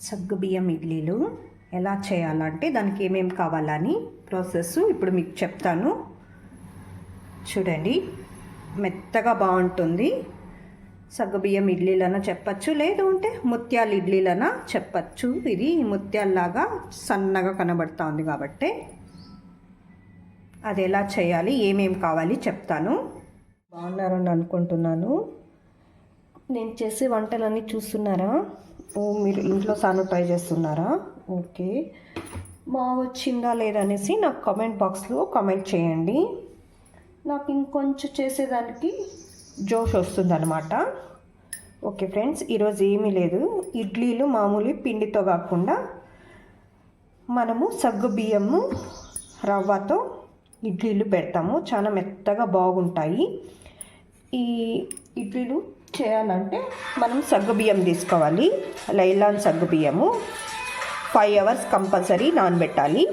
సగ్గుబియ్యం ఇడ్లీలు ఎలా చేయాలంటే దానికి ఏమేమి కావాలని ప్రాసెస్ ఇప్పుడు మీకు చెప్తాను. చూడండి మెత్తగా బాగుంటుంది. సగ్గుబియ్యం ఇడ్లీలన చెప్పచ్చు లేదు అంటే ముత్యాల ఇడ్లీలన చెప్పచ్చు. ఇది ముత్యాల్లాగా సన్నగా కనబడుతుంది కాబట్టి. అది ఎలా చేయాలి ఏమేమి కావాలి చెప్తాను. బాగున్నారని అనుకుంటున్నాను. నేను చేసే వంటలన్నీ చూస్తున్నారా? ఓ మీరు ఇంట్లో సాను ట్రై చేస్తున్నారా? ఓకే. బాగొచ్చిందా లేదా అనేసి నాకు కామెంట్ బాక్స్లో కామెంట్ చేయండి. నాకు ఇంకొంచెం చేసేదానికి జోష్ వస్తుందన్నమాట. ఓకే ఫ్రెండ్స్ ఈరోజు ఏమీ లేదు. ఇడ్లీలు మామూలు పిండితో కాకుండా మనము సగ్గు బియ్యము రవ్వతో ఇడ్లీలు పెడతాము. చాలా మెత్తగా బాగుంటాయి. ఈ ఇడ్లీలు చేయాలంటే మనం సగ్గుబియ్యం తీసుకోవాలి. లైలాన్ సగ్గుబియ్యము ఫైవ్ అవర్స్ కంపల్సరీ నానబెట్టాలి.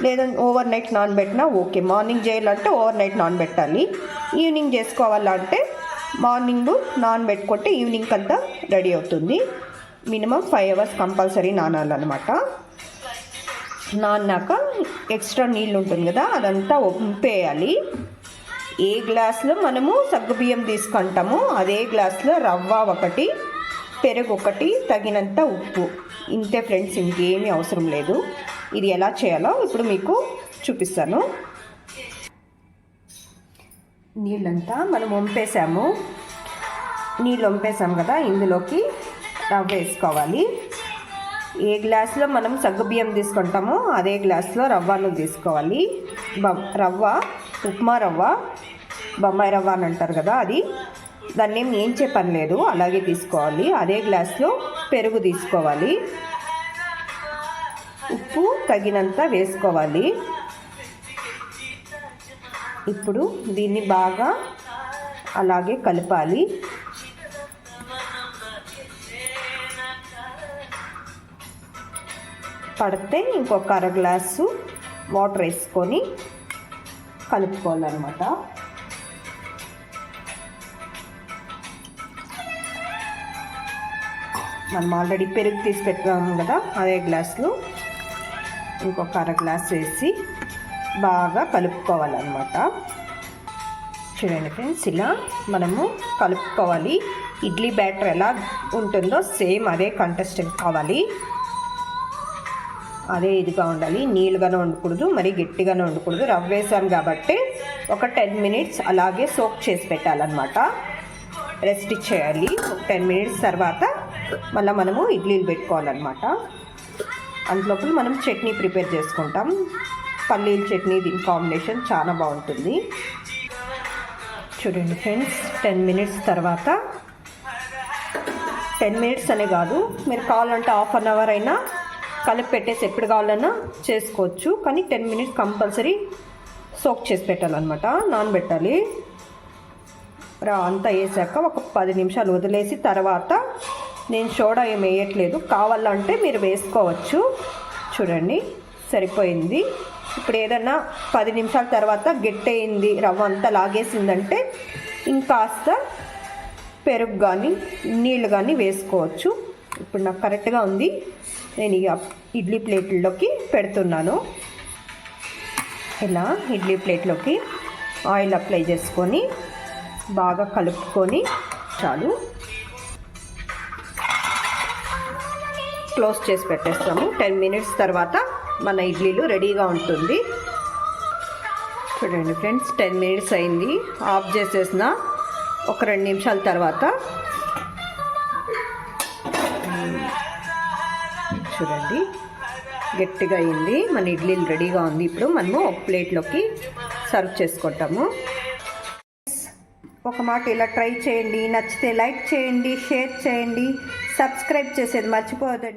లేదా ఓవర్ నైట్ నానబెట్టినా ఓకే. మార్నింగ్ చేయాలంటే ఓవర్ నైట్ నానబెట్టాలి. ఈవినింగ్ చేసుకోవాలంటే మార్నింగ్ నానబెట్టుకుంటే ఈవినింగ్ అంతా రెడీ అవుతుంది. మినిమం ఫైవ్ అవర్స్ కంపల్సరీ నానాలన్నమాట. నాన్నాక ఎక్స్ట్రా నీళ్ళు ఉంటుంది కదా అదంతా వంపేయాలి ఏ గ్లాస్లో మనము సగ్గుబియ్యం తీసుకుంటామో అదే గ్లాస్లో రవ్వ ఒకటి పెరుగు ఒకటి తగినంత ఉప్పు. ఇంతే ఫ్రెండ్స్ ఇంకేమీ అవసరం లేదు. ఇది ఎలా చేయాలో ఇప్పుడు మీకు చూపిస్తాను. నీళ్ళంతా మనం వంపేసాము నీళ్ళు వంపేసాము కదా ఇందులోకి రవ్వ వేసుకోవాలి. ఏ గ్లాస్లో మనం సగ్గుబియ్యం తీసుకుంటామో అదే గ్లాస్లో రవ్వను తీసుకోవాలి. బ- రవ్వ ఉప్మా రవ్వ బొమ్మాయి రవ్వ అని అంటారు కదా అది. దాన్ని ఏం ఏంచే పని లేదు అలాగే తీసుకోవాలి. అదే గ్లాస్లో పెరుగు తీసుకోవాలి. ఉప్పు తగినంత వేసుకోవాలి. ఇప్పుడు దీన్ని బాగా అలాగే కలపాలి. పడితే ఇంకొక అర గ్లాసు వాటర్ వేసుకొని కలుపుకోవాలన్నమాట. మనం ఆల్రెడీ పెరుగు తీసి పెట్టుకున్నాము కదా అదే గ్లాసులో ఇంకొక అర గ్లాస్ వేసి బాగా కలుపుకోవాలన్నమాట. చూడండి ఫ్రెండ్స్ ఇలా మనము కలుపుకోవాలి. ఇడ్లీ బ్యాటర్ ఎలా ఉంటుందో సేమ్ అదే కంటెస్టెంట్ కావాలి. అదే ఇదిగా ఉండాలి. నీళ్ళుగానే ఉండకూడదు మరి గట్టిగానే ఉండకూడదు రవ్వ వేసాం కాబట్టి ఒక టెన్ మినిట్స్ అలాగే సోక్ చేసి పెట్టాలన్నమాట. రెస్ట్ ఇచ్చేయాలి. ఒక టెన్ మినిట్స్ తర్వాత మళ్ళీ మనము ఇడ్లీలు పెట్టుకోవాలన్నమాట. అందులోపల మనం చట్నీ ప్రిపేర్ చేసుకుంటాం. పల్లీల చట్నీ దీని కాంబినేషన్ చాలా బాగుంటుంది. చూడండి ఫ్రెండ్స్ టెన్ మినిట్స్ తర్వాత. టెన్ మినిట్స్ అనే కాదు మీరు కావాలంటే హాఫ్ అన్ అవర్ అయినా కలిపి పెట్టేసి ఎప్పుడు కావాలన్నా చేసుకోవచ్చు. కానీ టెన్ మినిట్స్ కంపల్సరీ సోక్ చేసి పెట్టాలన్నమాట నానబెట్టాలి. రా అంతా వేసాక ఒక పది నిమిషాలు వదిలేసి తర్వాత నేను సోడా ఏం వేయట్లేదు. కావాలంటే మీరు వేసుకోవచ్చు. చూడండి సరిపోయింది. ఇప్పుడు ఏదన్నా పది నిమిషాల తర్వాత గట్టయింది రవ్వ అంతా లాగేసిందంటే ఇంకాస్త పెరుగు కానీ నీళ్ళు కానీ వేసుకోవచ్చు. ఇప్పుడు నాకు కరెక్ట్గా ఉంది. నేను ఇక ఇడ్లీ ప్లేట్లోకి పెడుతున్నాను. ఇలా ఇడ్లీ ప్లేట్లోకి ఆయిల్ అప్లై చేసుకొని బాగా కలుపుకొని చాలు. క్లోజ్ చేసి పెట్టేస్తాము. టెన్ మినిట్స్ తర్వాత మన ఇడ్లీలు రెడీగా ఉంటుంది. చూడండి ఫ్రెండ్స్ టెన్ మినిట్స్ అయింది. ఆఫ్ చేసేసిన ఒక రెండు నిమిషాల తర్వాత చూడండి గట్టిగా అయింది. మన ఇడ్లీలు రెడీగా ఉంది. ఇప్పుడు మనము ఒక ప్లేట్లోకి సర్వ్ చేసుకుంటాము. ఒక మాట ఇలా ట్రై చేయండి. నచ్చితే లైక్ చేయండి షేర్ చేయండి. సబ్స్క్రైబ్ చేసేది మర్చిపోవద్దండి.